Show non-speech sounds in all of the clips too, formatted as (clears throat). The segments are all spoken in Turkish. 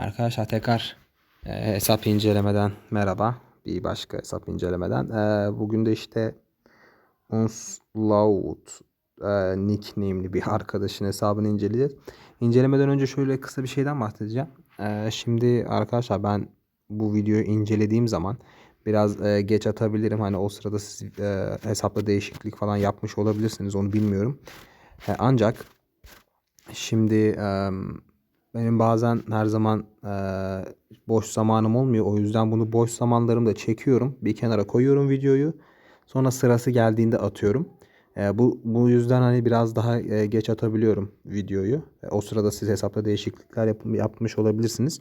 Arkadaşlar tekrar e, hesap incelemeden merhaba. Bir başka hesap incelemeden. E, bugün de işte Unslaut e, nickname'li bir arkadaşın hesabını inceleyeceğiz. İncelemeden önce şöyle kısa bir şeyden bahsedeceğim. E, şimdi arkadaşlar ben bu videoyu incelediğim zaman biraz e, geç atabilirim. Hani o sırada siz e, hesapta değişiklik falan yapmış olabilirsiniz. Onu bilmiyorum. E, ancak şimdi e, benim bazen her zaman e, boş zamanım olmuyor. O yüzden bunu boş zamanlarımda çekiyorum. Bir kenara koyuyorum videoyu. Sonra sırası geldiğinde atıyorum. E, bu bu yüzden hani biraz daha e, geç atabiliyorum videoyu. E, o sırada siz hesapta değişiklikler yap, yapmış olabilirsiniz.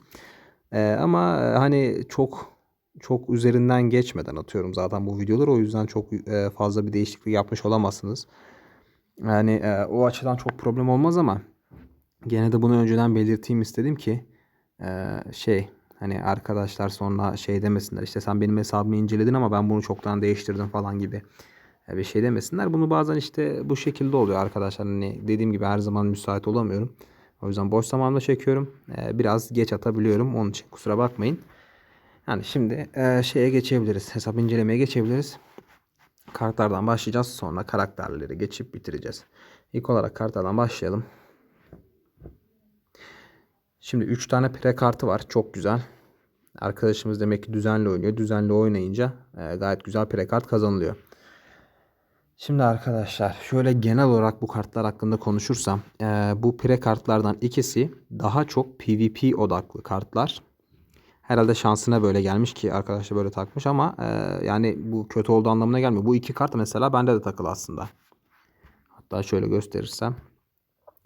E, ama hani çok çok üzerinden geçmeden atıyorum zaten bu videoları. O yüzden çok e, fazla bir değişiklik yapmış olamazsınız. Yani e, o açıdan çok problem olmaz ama Gene de bunu önceden belirteyim istedim ki eee, şey hani arkadaşlar sonra şey demesinler işte sen benim hesabımı inceledin ama ben bunu çoktan değiştirdim falan gibi e, bir şey demesinler. Bunu bazen işte bu şekilde oluyor arkadaşlar. Hani dediğim gibi her zaman müsait olamıyorum. O yüzden boş zamanımda çekiyorum. E, biraz geç atabiliyorum. Onun için kusura bakmayın. Yani şimdi e, şeye geçebiliriz. Hesap incelemeye geçebiliriz. Kartlardan başlayacağız. Sonra karakterleri geçip bitireceğiz. İlk olarak kartlardan başlayalım. Şimdi 3 tane pre kartı var. Çok güzel. Arkadaşımız demek ki düzenli oynuyor. Düzenli oynayınca e, gayet güzel pre kart kazanılıyor. Şimdi arkadaşlar şöyle genel olarak bu kartlar hakkında konuşursam e, bu pre kartlardan ikisi daha çok PvP odaklı kartlar. Herhalde şansına böyle gelmiş ki arkadaşlar böyle takmış ama e, yani bu kötü olduğu anlamına gelmiyor. Bu iki kart mesela bende de takılı aslında. Hatta şöyle gösterirsem.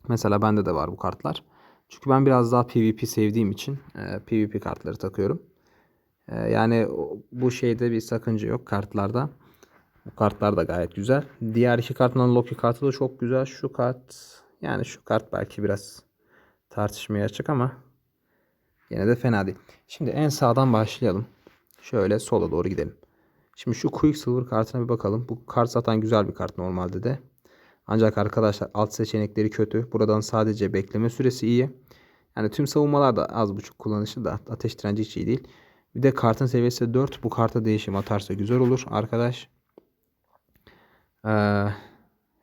Mesela bende de var bu kartlar. Çünkü ben biraz daha PvP sevdiğim için e, PvP kartları takıyorum. E, yani bu şeyde bir sakınca yok kartlarda. Bu kartlar da gayet güzel. Diğer iki kartın Loki kartı da çok güzel. Şu kart yani şu kart belki biraz tartışmaya açık ama yine de fena değil. Şimdi en sağdan başlayalım. Şöyle sola doğru gidelim. Şimdi şu Quicksilver kartına bir bakalım. Bu kart zaten güzel bir kart normalde de. Ancak arkadaşlar alt seçenekleri kötü. Buradan sadece bekleme süresi iyi. Yani tüm savunmalar da az buçuk kullanışlı da ateş direnci hiç iyi değil. Bir de kartın seviyesi 4. Bu karta değişim atarsa güzel olur arkadaş. Ee,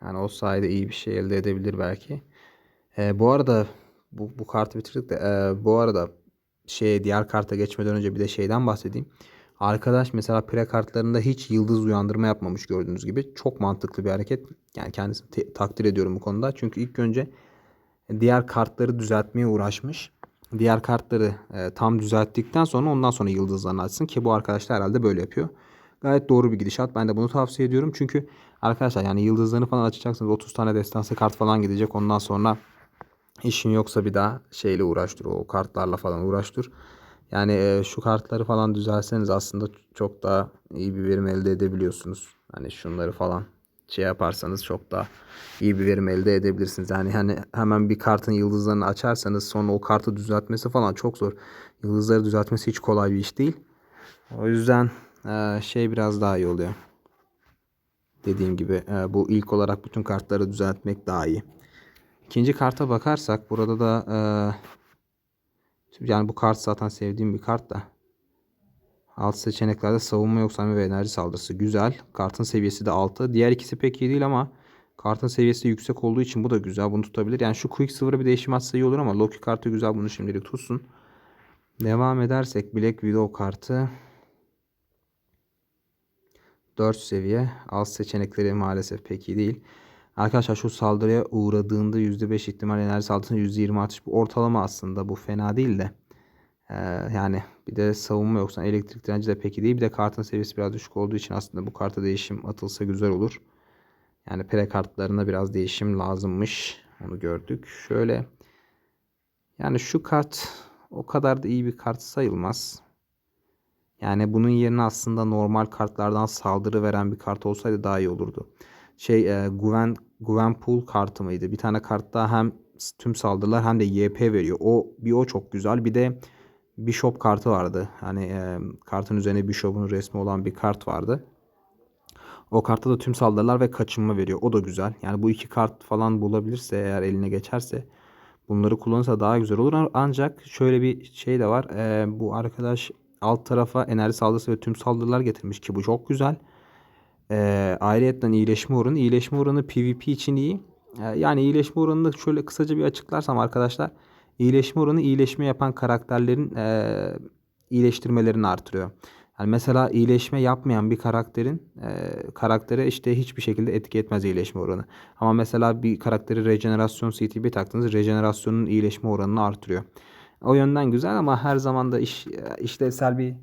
yani o sayede iyi bir şey elde edebilir belki. Ee, bu arada bu, bu kartı bitirdik de e, bu arada şey diğer karta geçmeden önce bir de şeyden bahsedeyim. Arkadaş mesela pre kartlarında hiç yıldız uyandırma yapmamış gördüğünüz gibi. Çok mantıklı bir hareket. Yani kendisini takdir ediyorum bu konuda. Çünkü ilk önce diğer kartları düzeltmeye uğraşmış. Diğer kartları e, tam düzelttikten sonra ondan sonra yıldızlarını açsın ki bu arkadaşlar herhalde böyle yapıyor. Gayet doğru bir gidişat. Ben de bunu tavsiye ediyorum. Çünkü arkadaşlar yani yıldızlarını falan açacaksınız. 30 tane destansı kart falan gidecek. Ondan sonra işin yoksa bir daha şeyle uğraştır. O kartlarla falan uğraştır. Yani e, şu kartları falan düzelseniz aslında çok daha iyi bir verim elde edebiliyorsunuz. Hani şunları falan şey yaparsanız çok daha iyi bir verim elde edebilirsiniz. Yani hani hemen bir kartın yıldızlarını açarsanız sonra o kartı düzeltmesi falan çok zor. Yıldızları düzeltmesi hiç kolay bir iş değil. O yüzden e, şey biraz daha iyi oluyor. Dediğim gibi e, bu ilk olarak bütün kartları düzeltmek daha iyi. İkinci karta bakarsak burada da e, yani bu kart zaten sevdiğim bir kart da. Alt seçeneklerde savunma yoksa ve enerji saldırısı güzel. Kartın seviyesi de 6. Diğer ikisi pek iyi değil ama kartın seviyesi yüksek olduğu için bu da güzel. Bunu tutabilir. Yani şu Quicksilver'a bir değişim atsa iyi olur ama Loki kartı güzel. Bunu şimdilik tutsun. Devam edersek Black Widow kartı 4 seviye. Alt seçenekleri maalesef pek iyi değil. Arkadaşlar şu saldırıya uğradığında %5 ihtimal enerji saldırısında %20 artış. Bu ortalama aslında bu fena değil de. Ee, yani bir de savunma yoksa elektrik direnci de pek iyi değil. Bir de kartın seviyesi biraz düşük olduğu için aslında bu karta değişim atılsa güzel olur. Yani pre kartlarına biraz değişim lazımmış. Onu gördük. Şöyle yani şu kart o kadar da iyi bir kart sayılmaz. Yani bunun yerine aslında normal kartlardan saldırı veren bir kart olsaydı daha iyi olurdu. Şey e, Gwen, Gwenpool kartı mıydı? Bir tane kartta hem tüm saldırılar hem de YP veriyor. O bir o çok güzel. Bir de Bishop kartı vardı. Hani e, kartın üzerine Bishop'un resmi olan bir kart vardı. O kartta da tüm saldırılar ve kaçınma veriyor. O da güzel. Yani bu iki kart falan bulabilirse eğer eline geçerse Bunları kullanırsa daha güzel olur. Ancak şöyle bir şey de var. Ee, bu arkadaş alt tarafa enerji saldırısı ve tüm saldırılar getirmiş ki bu çok güzel. Ee, ayrıyetten iyileşme oranı. İyileşme oranı PvP için iyi. Ee, yani iyileşme oranını şöyle kısaca bir açıklarsam arkadaşlar. İyileşme oranı iyileşme yapan karakterlerin e, iyileştirmelerini artırıyor. Yani mesela iyileşme yapmayan bir karakterin e, karaktere işte hiçbir şekilde etki etmez iyileşme oranı. Ama mesela bir karakteri rejenerasyon CTB taktığınız rejenerasyonun iyileşme oranını artırıyor. O yönden güzel ama her zaman da iş, işlevsel bir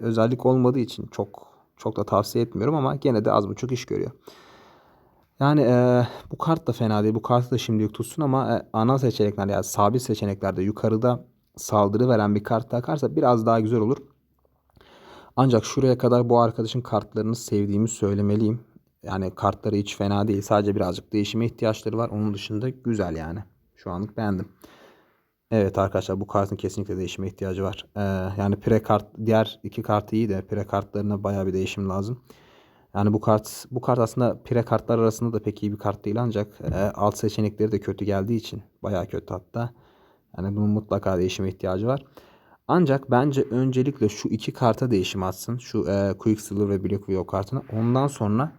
özellik olmadığı için çok çok da tavsiye etmiyorum ama gene de az buçuk iş görüyor. Yani e, bu kart da fena değil. Bu kartı da şimdilik tutsun ama e, ana seçenekler yani sabit seçeneklerde yukarıda saldırı veren bir kart takarsa biraz daha güzel olur. Ancak şuraya kadar bu arkadaşın kartlarını sevdiğimi söylemeliyim. Yani kartları hiç fena değil. Sadece birazcık değişime ihtiyaçları var. Onun dışında güzel yani. Şu anlık beğendim. Evet arkadaşlar bu kartın kesinlikle değişime ihtiyacı var. Ee, yani pre kart diğer iki kartı iyi de pre kartlarına baya bir değişim lazım. Yani bu kart bu kart aslında pre kartlar arasında da pek iyi bir kart değil ancak e, alt seçenekleri de kötü geldiği için baya kötü hatta. Yani bunun mutlaka değişime ihtiyacı var. Ancak bence öncelikle şu iki karta değişim atsın. Şu e, Quicksilver ve Black Widow kartına. Ondan sonra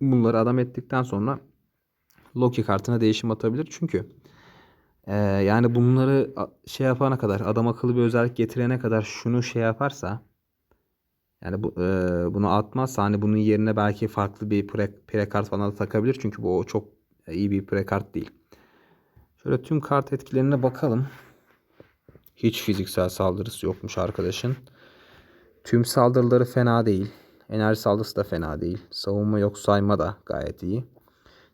bunları adam ettikten sonra Loki kartına değişim atabilir. Çünkü e, yani bunları şey yapana kadar adam akıllı bir özellik getirene kadar şunu şey yaparsa yani bu, e, bunu atmazsa hani bunun yerine belki farklı bir pre, pre kart falan da takabilir. Çünkü bu çok iyi bir pre kart değil. Şöyle tüm kart etkilerine bakalım. Hiç fiziksel saldırısı yokmuş arkadaşın. Tüm saldırıları fena değil. Enerji saldırısı da fena değil. Savunma yok sayma da gayet iyi.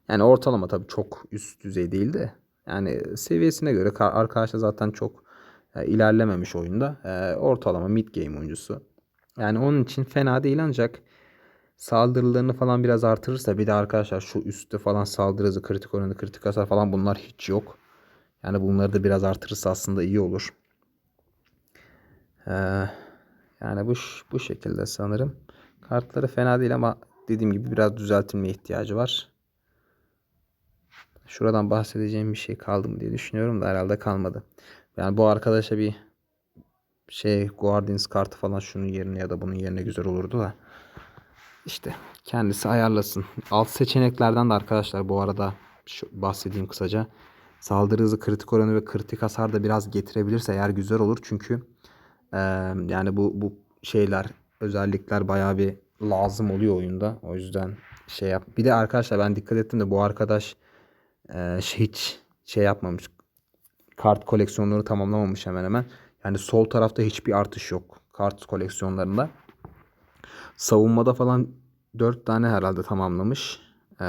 Yani ortalama tabii çok üst düzey değil de. Yani seviyesine göre arkadaşlar zaten çok e, ilerlememiş oyunda. E, ortalama mid game oyuncusu. Yani onun için fena değil ancak saldırılarını falan biraz artırırsa bir de arkadaşlar şu üstte falan saldırı hızı, kritik oranı, kritik hasar falan bunlar hiç yok. Yani bunları da biraz artırırsa aslında iyi olur. Ee, yani bu bu şekilde sanırım. Kartları fena değil ama dediğim gibi biraz düzeltilmeye ihtiyacı var. Şuradan bahsedeceğim bir şey kaldı mı diye düşünüyorum da herhalde kalmadı. Yani bu arkadaşa bir şey Guardians kartı falan şunun yerine ya da bunun yerine güzel olurdu da. İşte kendisi ayarlasın. Alt seçeneklerden de arkadaşlar bu arada şu bahsedeyim kısaca. Saldırı hızı, kritik oranı ve kritik hasar da biraz getirebilirse eğer güzel olur. Çünkü ee, yani bu bu şeyler özellikler bayağı bir lazım oluyor oyunda. O yüzden şey yap. Bir de arkadaşlar ben dikkat ettim de bu arkadaş e, hiç şey yapmamış. Kart koleksiyonları tamamlamamış hemen hemen. Yani sol tarafta hiçbir artış yok kart koleksiyonlarında. Savunmada falan 4 tane herhalde tamamlamış e,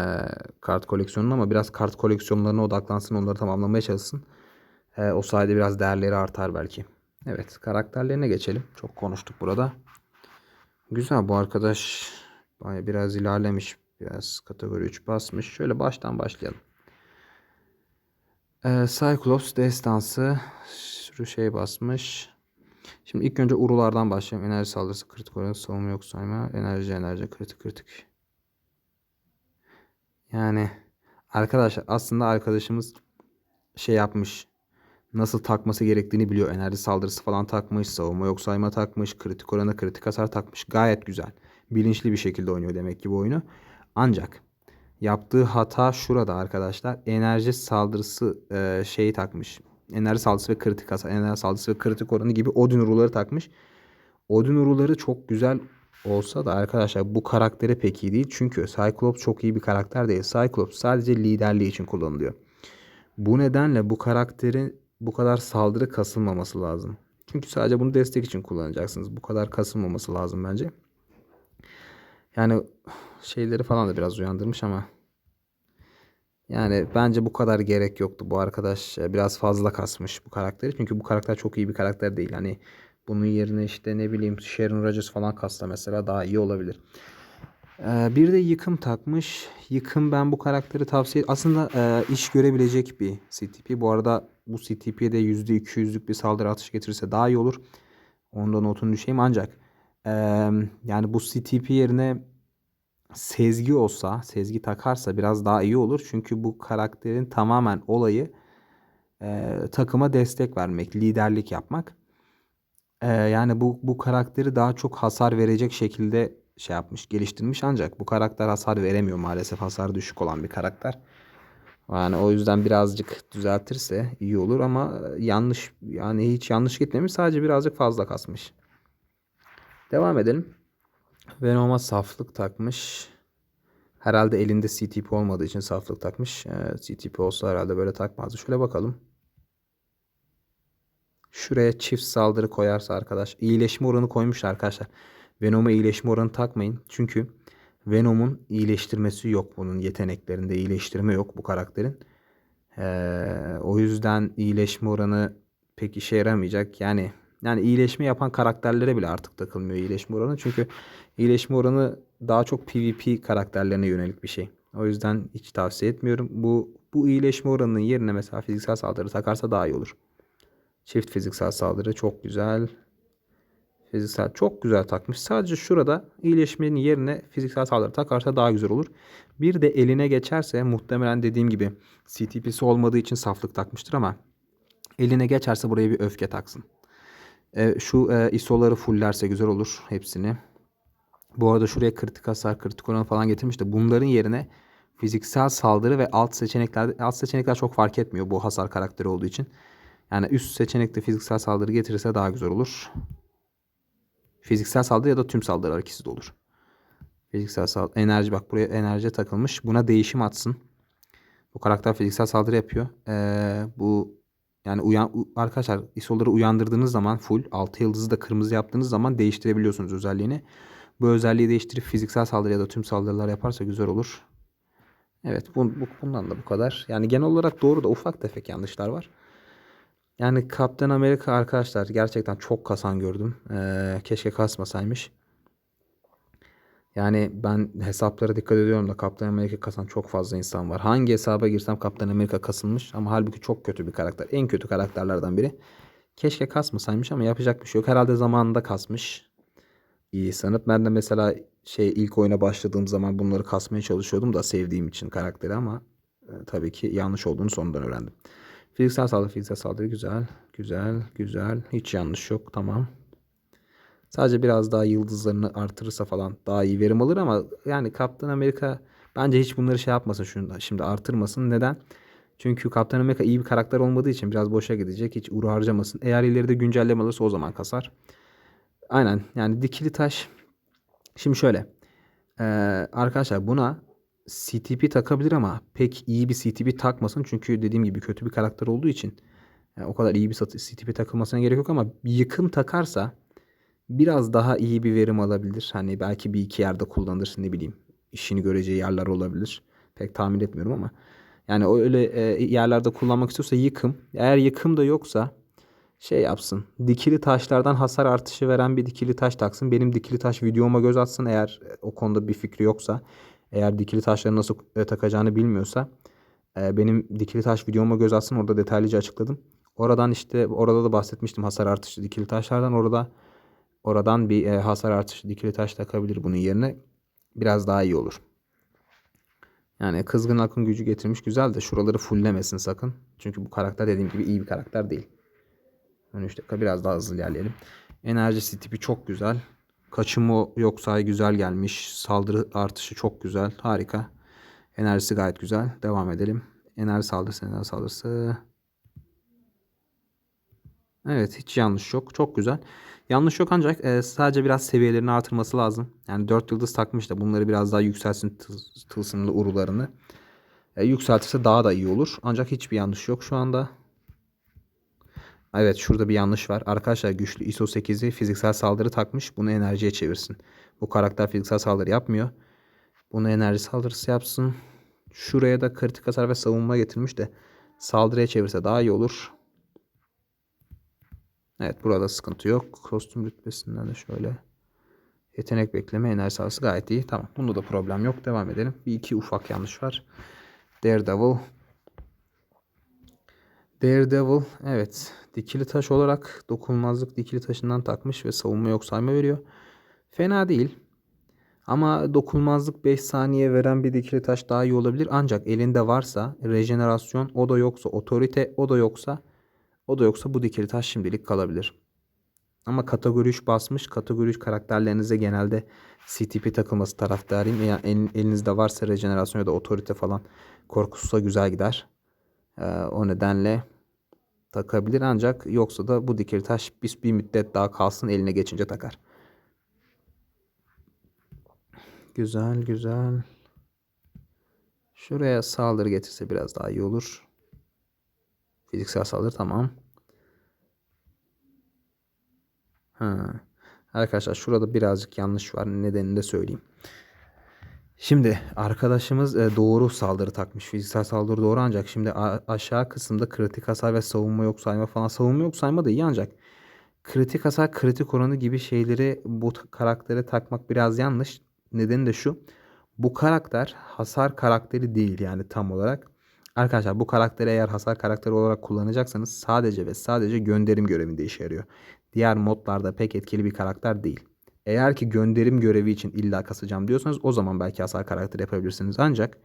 kart koleksiyonunu ama biraz kart koleksiyonlarına odaklansın onları tamamlamaya çalışsın. E, o sayede biraz değerleri artar belki. Evet karakterlerine geçelim. Çok konuştuk burada. Güzel bu arkadaş biraz ilerlemiş. Biraz kategori 3 basmış. Şöyle baştan başlayalım. Ee, Cyclops destansı sürü şey basmış. Şimdi ilk önce urulardan başlayalım. Enerji saldırısı, kritik oranı, savunma yok sayma, enerji, enerji, kritik, kritik. Yani arkadaşlar aslında arkadaşımız şey yapmış nasıl takması gerektiğini biliyor. Enerji saldırısı falan takmış, savunma yok sayma takmış, kritik oranı kritik hasar takmış. Gayet güzel. Bilinçli bir şekilde oynuyor demek ki bu oyunu. Ancak yaptığı hata şurada arkadaşlar. Enerji saldırısı e, şeyi takmış. Enerji saldırısı ve kritik hasar, enerji saldırısı ve kritik oranı gibi Odin uruları takmış. Odin uruları çok güzel olsa da arkadaşlar bu karakteri pek iyi değil. Çünkü Cyclops çok iyi bir karakter değil. Cyclops sadece liderliği için kullanılıyor. Bu nedenle bu karakterin bu kadar saldırı kasılmaması lazım. Çünkü sadece bunu destek için kullanacaksınız. Bu kadar kasılmaması lazım bence. Yani şeyleri falan da biraz uyandırmış ama yani bence bu kadar gerek yoktu. Bu arkadaş e, biraz fazla kasmış bu karakteri. Çünkü bu karakter çok iyi bir karakter değil. Hani bunun yerine işte ne bileyim Sharon Rogers falan kasta mesela daha iyi olabilir. Ee, bir de yıkım takmış. Yıkım ben bu karakteri tavsiye aslında e, iş görebilecek bir CTP. Bu arada bu CTP'ye de %200'lük bir saldırı atışı getirirse daha iyi olur. Ondan notunu düşeyim ancak e, yani bu CTP yerine sezgi olsa, sezgi takarsa biraz daha iyi olur. Çünkü bu karakterin tamamen olayı e, takıma destek vermek, liderlik yapmak. E, yani bu bu karakteri daha çok hasar verecek şekilde şey yapmış, geliştirmiş ancak bu karakter hasar veremiyor maalesef. Hasar düşük olan bir karakter. Yani o yüzden birazcık düzeltirse iyi olur ama yanlış yani hiç yanlış gitmemiş sadece birazcık fazla kasmış. Devam edelim. Venom'a saflık takmış. Herhalde elinde CTP olmadığı için saflık takmış. Ee, CTP olsa herhalde böyle takmazdı. Şöyle bakalım. Şuraya çift saldırı koyarsa arkadaş. iyileşme oranı koymuş arkadaşlar. Venom'a iyileşme oranı takmayın. Çünkü Venom'un iyileştirmesi yok bunun yeteneklerinde. iyileştirme yok bu karakterin. Ee, o yüzden iyileşme oranı pek işe yaramayacak. Yani yani iyileşme yapan karakterlere bile artık takılmıyor iyileşme oranı. Çünkü iyileşme oranı daha çok PvP karakterlerine yönelik bir şey. O yüzden hiç tavsiye etmiyorum. Bu bu iyileşme oranının yerine mesela fiziksel saldırı takarsa daha iyi olur. Çift fiziksel saldırı çok güzel. Fiziksel çok güzel takmış. Sadece şurada iyileşmenin yerine fiziksel saldırı takarsa daha güzel olur. Bir de eline geçerse muhtemelen dediğim gibi CTP'si olmadığı için saflık takmıştır ama eline geçerse buraya bir öfke taksın. E, şu e, ISO'ları fullerse güzel olur hepsini. Bu arada şuraya kritik hasar, kritik oranı falan getirmiş de bunların yerine fiziksel saldırı ve alt seçenekler alt seçenekler çok fark etmiyor bu hasar karakteri olduğu için. Yani üst seçenekte fiziksel saldırı getirirse daha güzel olur. Fiziksel saldırı ya da tüm saldırılar ikisi de olur. Fiziksel saldırı. Enerji bak buraya enerji takılmış. Buna değişim atsın. Bu karakter fiziksel saldırı yapıyor. Ee, bu yani uyan arkadaşlar isolları uyandırdığınız zaman full 6 yıldızı da kırmızı yaptığınız zaman değiştirebiliyorsunuz özelliğini. Bu özelliği değiştirip fiziksel saldırı ya da tüm saldırılar yaparsa güzel olur. Evet bu, bu bundan da bu kadar. Yani genel olarak doğru da ufak tefek yanlışlar var. Yani Kaptan Amerika arkadaşlar gerçekten çok kasan gördüm. Ee, keşke kasmasaymış. Yani ben hesaplara dikkat ediyorum da Kaptan Amerika kasan çok fazla insan var. Hangi hesaba girsem Kaptan Amerika kasılmış ama halbuki çok kötü bir karakter. En kötü karakterlerden biri. Keşke kasmasaymış ama yapacak bir şey yok. Herhalde zamanında kasmış. İyi sanıp ben de mesela şey ilk oyuna başladığım zaman bunları kasmaya çalışıyordum da sevdiğim için karakteri ama e, tabii ki yanlış olduğunu sonradan öğrendim. Fiziksel saldırı, fiziksel saldırı güzel. Güzel, güzel. Hiç yanlış yok. Tamam. Sadece biraz daha yıldızlarını artırırsa falan daha iyi verim alır ama yani Kaptan Amerika bence hiç bunları şey yapmasın şunu şimdi artırmasın. Neden? Çünkü Kaptan Amerika iyi bir karakter olmadığı için biraz boşa gidecek. Hiç uğru harcamasın. Eğer ileride güncelleme alırsa o zaman kasar. Aynen yani dikili taş. Şimdi şöyle. Ee, arkadaşlar buna CTP takabilir ama pek iyi bir CTP takmasın. Çünkü dediğim gibi kötü bir karakter olduğu için yani o kadar iyi bir CTP takılmasına gerek yok ama yıkım takarsa biraz daha iyi bir verim alabilir. Hani belki bir iki yerde kullanır ne bileyim. işini göreceği yerler olabilir. Pek tahmin etmiyorum ama. Yani öyle e, yerlerde kullanmak istiyorsa yıkım. Eğer yıkım da yoksa şey yapsın. Dikili taşlardan hasar artışı veren bir dikili taş taksın. Benim dikili taş videoma göz atsın eğer o konuda bir fikri yoksa. Eğer dikili taşları nasıl e, takacağını bilmiyorsa e, benim dikili taş videoma göz atsın. Orada detaylıca açıkladım. Oradan işte orada da bahsetmiştim hasar artışı dikili taşlardan. Orada oradan bir e, hasar artışı dikili taş takabilir bunun yerine. Biraz daha iyi olur. Yani kızgın akın gücü getirmiş güzel de şuraları fulllemesin sakın. Çünkü bu karakter dediğim gibi iyi bir karakter değil. 13 dakika biraz daha hızlı ilerleyelim. Enerjisi tipi çok güzel. Kaçımı yok say güzel gelmiş. Saldırı artışı çok güzel. Harika. Enerjisi gayet güzel. Devam edelim. Enerji saldırısı, enerji saldırısı. Evet hiç yanlış yok. Çok güzel. Yanlış yok ancak e, sadece biraz seviyelerini artırması lazım. Yani 4 yıldız takmış da bunları biraz daha yükselsin tılsımlı urularını. E, yükseltirse daha da iyi olur. Ancak hiçbir yanlış yok şu anda. Evet şurada bir yanlış var. Arkadaşlar güçlü ISO 8'i fiziksel saldırı takmış. Bunu enerjiye çevirsin. Bu karakter fiziksel saldırı yapmıyor. Bunu enerji saldırısı yapsın. Şuraya da kritik hasar ve savunma getirmiş de saldırıya çevirse daha iyi olur. Evet burada sıkıntı yok. Kostüm rütbesinden de şöyle. Yetenek bekleme enerji sağlısı gayet iyi. Tamam bunda da problem yok. Devam edelim. Bir iki ufak yanlış var. Daredevil Daredevil evet dikili taş olarak dokunulmazlık dikili taşından takmış ve savunma yok sayma veriyor. Fena değil. Ama dokunmazlık 5 saniye veren bir dikili taş daha iyi olabilir. Ancak elinde varsa rejenerasyon o da yoksa otorite o da yoksa o da yoksa bu dikili taş şimdilik kalabilir. Ama kategori 3 basmış. Kategori 3 karakterlerinize genelde CTP takılması taraftarıyım. Yani el- elinizde varsa rejenerasyon ya da otorite falan korkusuza güzel gider. Ee, o nedenle takabilir ancak yoksa da bu dikili taş bir, bir müddet daha kalsın eline geçince takar. Güzel güzel. Şuraya saldırı getirse biraz daha iyi olur. Fiziksel saldırı tamam. Ha. Arkadaşlar şurada birazcık yanlış var. Nedenini de söyleyeyim. Şimdi arkadaşımız e, doğru saldırı takmış. Fiziksel saldırı doğru ancak şimdi aşağı kısımda kritik hasar ve savunma yok sayma falan. Savunma yok sayma da iyi ancak kritik hasar, kritik oranı gibi şeyleri bu karaktere takmak biraz yanlış. Nedeni de şu. Bu karakter hasar karakteri değil yani tam olarak. Arkadaşlar bu karakteri eğer hasar karakteri olarak kullanacaksanız sadece ve sadece gönderim görevinde işe yarıyor. Diğer modlarda pek etkili bir karakter değil. Eğer ki gönderim görevi için illa kasacağım diyorsanız o zaman belki hasar karakteri yapabilirsiniz. Ancak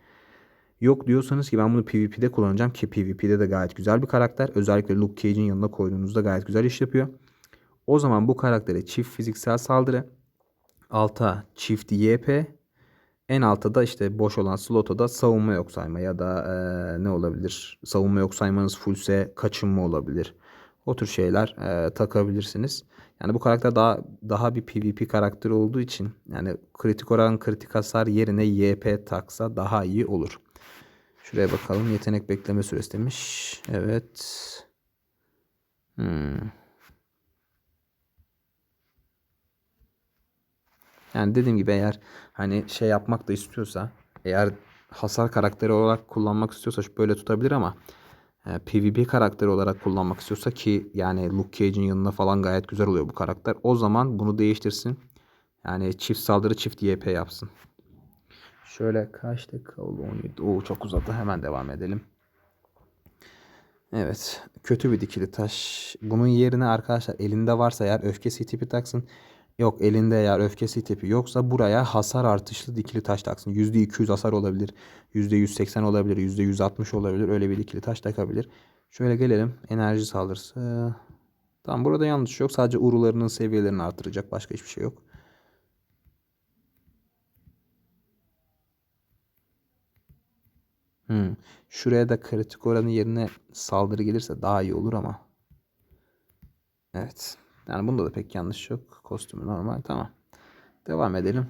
yok diyorsanız ki ben bunu PvP'de kullanacağım ki PvP'de de gayet güzel bir karakter. Özellikle Luke Cage'in yanına koyduğunuzda gayet güzel iş yapıyor. O zaman bu karaktere çift fiziksel saldırı, alta çift YP, en altta da işte boş olan slota da savunma yok sayma ya da eee, ne olabilir? Savunma yok saymanız fullse kaçınma olabilir. O tür şeyler eee, takabilirsiniz. Yani bu karakter daha daha bir PvP karakteri olduğu için yani kritik oran kritik hasar yerine YP taksa daha iyi olur. Şuraya bakalım. Yetenek bekleme süresi demiş. Evet. Hmm. Yani dediğim gibi eğer hani şey yapmak da istiyorsa eğer hasar karakteri olarak kullanmak istiyorsa böyle tutabilir ama e, PvP karakteri olarak kullanmak istiyorsa ki yani Luke Cage'in yanına falan gayet güzel oluyor bu karakter. O zaman bunu değiştirsin. Yani çift saldırı çift YP yapsın. Şöyle kaç dakika oldu? 17. Oo çok uzadı. Hemen devam edelim. Evet. Kötü bir dikili taş. Bunun yerine arkadaşlar elinde varsa eğer öfke tipi taksın. Yok elinde eğer öfke tipi yoksa buraya hasar artışlı dikili taş taksın. %200 hasar olabilir. %180 olabilir. %160 olabilir. Öyle bir dikili taş takabilir. Şöyle gelelim. Enerji saldırısı. Tamam burada yanlış yok. Sadece urularının seviyelerini artıracak. Başka hiçbir şey yok. Hmm. Şuraya da kritik oranı yerine saldırı gelirse daha iyi olur ama. Evet. Yani bunda da pek yanlış yok. Kostümü normal. Tamam. Devam edelim.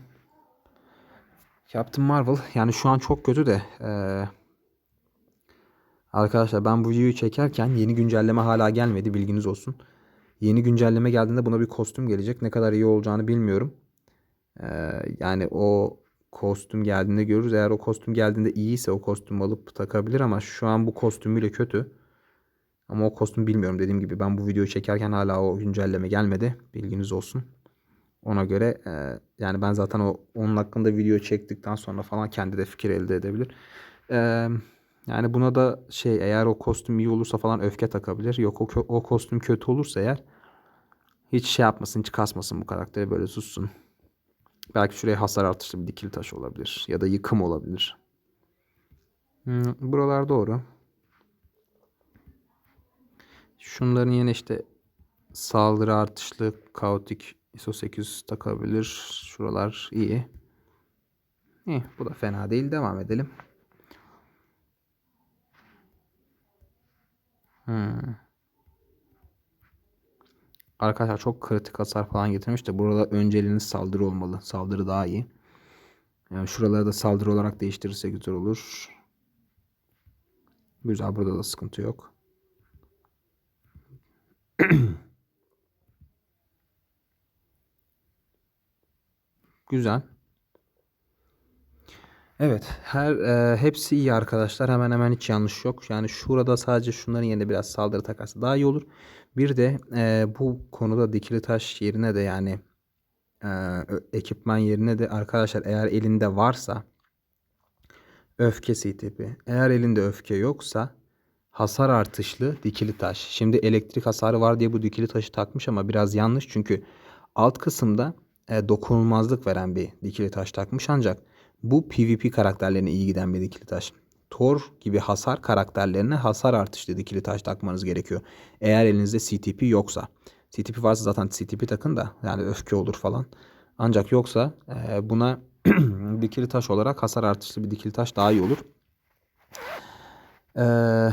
Captain Marvel. Yani şu an çok kötü de. eee, arkadaşlar ben bu videoyu çekerken yeni güncelleme hala gelmedi. Bilginiz olsun. Yeni güncelleme geldiğinde buna bir kostüm gelecek. Ne kadar iyi olacağını bilmiyorum. Eee, yani o kostüm geldiğinde görürüz. Eğer o kostüm geldiğinde iyiyse o kostümü alıp takabilir ama şu an bu kostümüyle kötü. Ama o kostüm bilmiyorum dediğim gibi ben bu videoyu çekerken hala o güncelleme gelmedi. Bilginiz olsun. Ona göre e, yani ben zaten o onun hakkında video çektikten sonra falan kendi de fikir elde edebilir. E, yani buna da şey eğer o kostüm iyi olursa falan öfke takabilir. Yok o, o kostüm kötü olursa eğer hiç şey yapmasın hiç kasmasın bu karakteri böyle sussun. Belki şuraya hasar artışlı bir dikili taş olabilir. Ya da yıkım olabilir. Hmm, buralar doğru. Şunların yine işte saldırı artışlı kaotik ISO 800 takabilir. Şuralar iyi. İyi, bu da fena değil. Devam edelim. Hmm. Arkadaşlar çok kritik hasar falan getirmiş de burada önceliğiniz saldırı olmalı. Saldırı daha iyi. Yani şuraları da saldırı olarak değiştirirse güzel olur. Güzel burada da sıkıntı yok. (clears throat) Güzel. Evet, her e, hepsi iyi arkadaşlar. Hemen hemen hiç yanlış yok. Yani şurada sadece şunların yerine biraz saldırı takarsa daha iyi olur. Bir de e, bu konuda dikili taş yerine de yani e, ekipman yerine de arkadaşlar eğer elinde varsa öfke tipi. Eğer elinde öfke yoksa hasar artışlı dikili taş. Şimdi elektrik hasarı var diye bu dikili taşı takmış ama biraz yanlış çünkü alt kısımda e, dokunulmazlık veren bir dikili taş takmış ancak bu PvP karakterlerine iyi giden bir dikili taş. Thor gibi hasar karakterlerine hasar artışlı dikili taş takmanız gerekiyor. Eğer elinizde CTP yoksa. CTP varsa zaten CTP takın da yani öfke olur falan. Ancak yoksa e, buna (clears throat) dikili taş olarak hasar artışlı bir dikili taş daha iyi olur. Ee,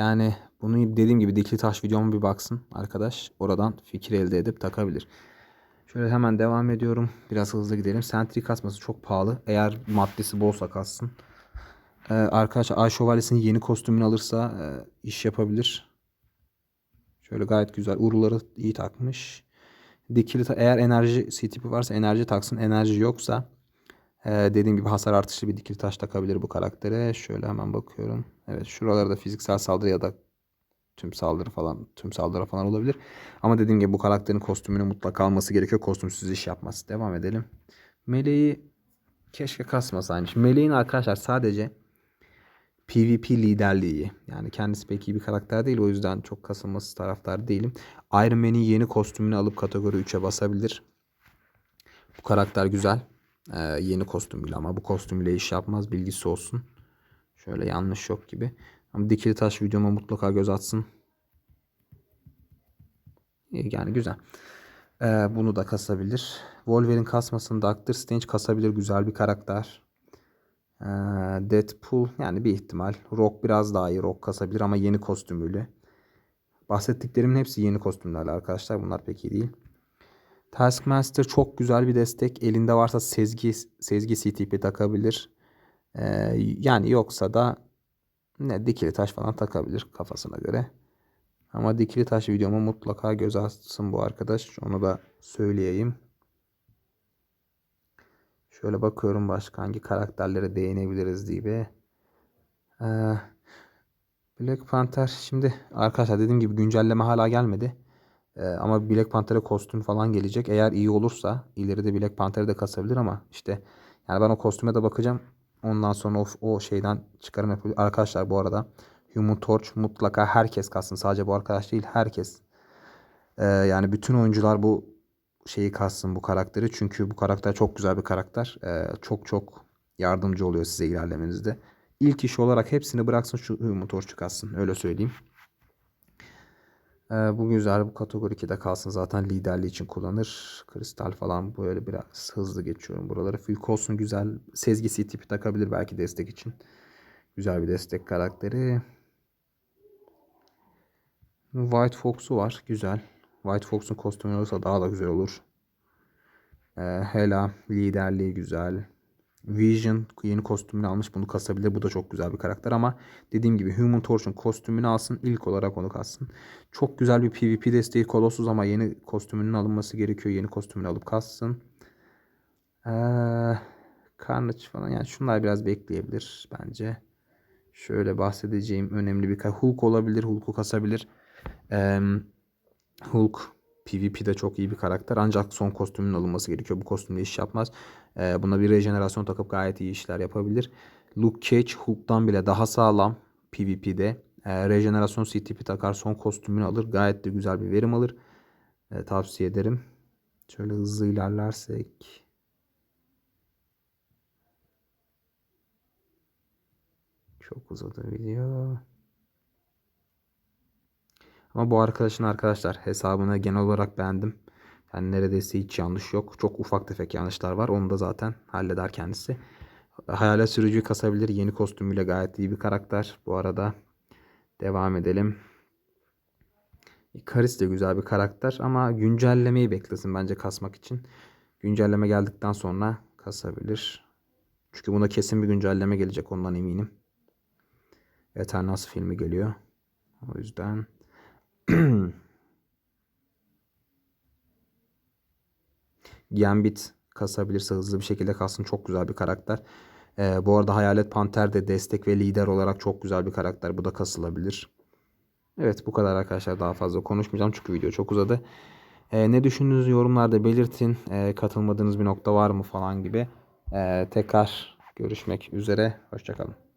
yani bunu dediğim gibi dikili taş videoma bir baksın arkadaş. Oradan fikir elde edip takabilir. Şöyle hemen devam ediyorum. Biraz hızlı gidelim. Sentry kasması çok pahalı. Eğer maddesi bolsa kassın. Ee, arkadaşlar Ay Şövalyesi'nin yeni kostümünü alırsa e, iş yapabilir. Şöyle gayet güzel. Uruları iyi takmış. Dikili eğer enerji CTP varsa enerji taksın. Enerji yoksa ee, dediğim gibi hasar artışlı bir dikili taş takabilir bu karaktere. Şöyle hemen bakıyorum. Evet şuralarda fiziksel saldırı ya da tüm saldırı falan tüm saldırı falan olabilir. Ama dediğim gibi bu karakterin kostümünü mutlaka alması gerekiyor. Kostümsüz iş yapmaz. Devam edelim. Meleği keşke kasmasaymış. Meleğin arkadaşlar sadece PvP liderliği. Yani kendisi pek iyi bir karakter değil. O yüzden çok kasılması taraftar değilim. Iron Man'in yeni kostümünü alıp kategori 3'e basabilir. Bu karakter güzel. Ee, yeni kostümüyle ama bu kostümüyle iş yapmaz. Bilgisi olsun. Şöyle yanlış yok gibi. Ama dikili taş videoma mutlaka göz atsın. Yani güzel. Ee, bunu da kasabilir. Wolverine kasmasını Doctor Strange kasabilir. Güzel bir karakter. Ee, Deadpool yani bir ihtimal. Rock biraz daha iyi. Rock kasabilir ama yeni kostümüyle. Bahsettiklerimin hepsi yeni kostümlerle arkadaşlar. Bunlar pek iyi değil. Taskmaster çok güzel bir destek. Elinde varsa Sezgi Sezgi CTP takabilir. Yani yoksa da ne dikili taş falan takabilir kafasına göre. Ama dikili taş videoma mutlaka göz atsın bu arkadaş. Onu da söyleyeyim. Şöyle bakıyorum başka hangi karakterlere değinebiliriz diye. Ee, Black Panther şimdi arkadaşlar dediğim gibi güncelleme hala gelmedi. Ee, ama Black Panther'e kostüm falan gelecek. Eğer iyi olursa ileride Black Panther'ı da kasabilir ama işte yani ben o kostüme de bakacağım. Ondan sonra o, o şeyden çıkarım yapıyor. Arkadaşlar bu arada Human Torch mutlaka herkes kassın. Sadece bu arkadaş değil herkes. Ee, yani bütün oyuncular bu şeyi kassın bu karakteri. Çünkü bu karakter çok güzel bir karakter. Ee, çok çok yardımcı oluyor size ilerlemenizde. İlk iş olarak hepsini bıraksın şu Human Torch'u kassın. Öyle söyleyeyim. Ee, bu güzel bu kategori 2'de kalsın zaten liderliği için kullanır. Kristal falan böyle biraz hızlı geçiyorum buraları. Fülk olsun güzel. Sezgisi tipi takabilir belki destek için. Güzel bir destek karakteri. White Fox'u var. Güzel. White Fox'un kostümü olursa daha da güzel olur. Ee, Hela liderliği güzel. Vision yeni kostümünü almış bunu kasabilir. Bu da çok güzel bir karakter ama dediğim gibi Human Torch'un kostümünü alsın. ilk olarak onu kassın. Çok güzel bir PvP desteği Colossus ama yeni kostümünün alınması gerekiyor. Yeni kostümünü alıp kassın. Ee, Carnage falan yani şunlar biraz bekleyebilir bence. Şöyle bahsedeceğim önemli bir Hulk olabilir. Hulk'u kasabilir. Ee, Hulk PvP'de çok iyi bir karakter ancak son kostümün alınması gerekiyor. Bu kostümle iş yapmaz. Ee, buna bir rejenerasyon takıp gayet iyi işler yapabilir. Luke Cage Hulk'tan bile daha sağlam PvP'de. Ee, rejenerasyon CTP takar son kostümünü alır. Gayet de güzel bir verim alır. Ee, tavsiye ederim. Şöyle hızlı ilerlersek. Çok uzadı video. Ama bu arkadaşın arkadaşlar hesabını genel olarak beğendim. Yani neredeyse hiç yanlış yok. Çok ufak tefek yanlışlar var. Onu da zaten halleder kendisi. Hayalet sürücüyü kasabilir. Yeni kostümüyle gayet iyi bir karakter. Bu arada devam edelim. Karis de güzel bir karakter ama güncellemeyi beklesin bence kasmak için. Güncelleme geldikten sonra kasabilir. Çünkü buna kesin bir güncelleme gelecek ondan eminim. Eternals filmi geliyor. O yüzden (clears throat) Gambit kasabilirse hızlı bir şekilde kalsın. Çok güzel bir karakter. Ee, bu arada Hayalet Panter de destek ve lider olarak çok güzel bir karakter. Bu da kasılabilir. Evet bu kadar arkadaşlar. Daha fazla konuşmayacağım çünkü video çok uzadı. Ee, ne düşündüğünüz yorumlarda belirtin. Ee, katılmadığınız bir nokta var mı falan gibi. Ee, tekrar görüşmek üzere. Hoşçakalın.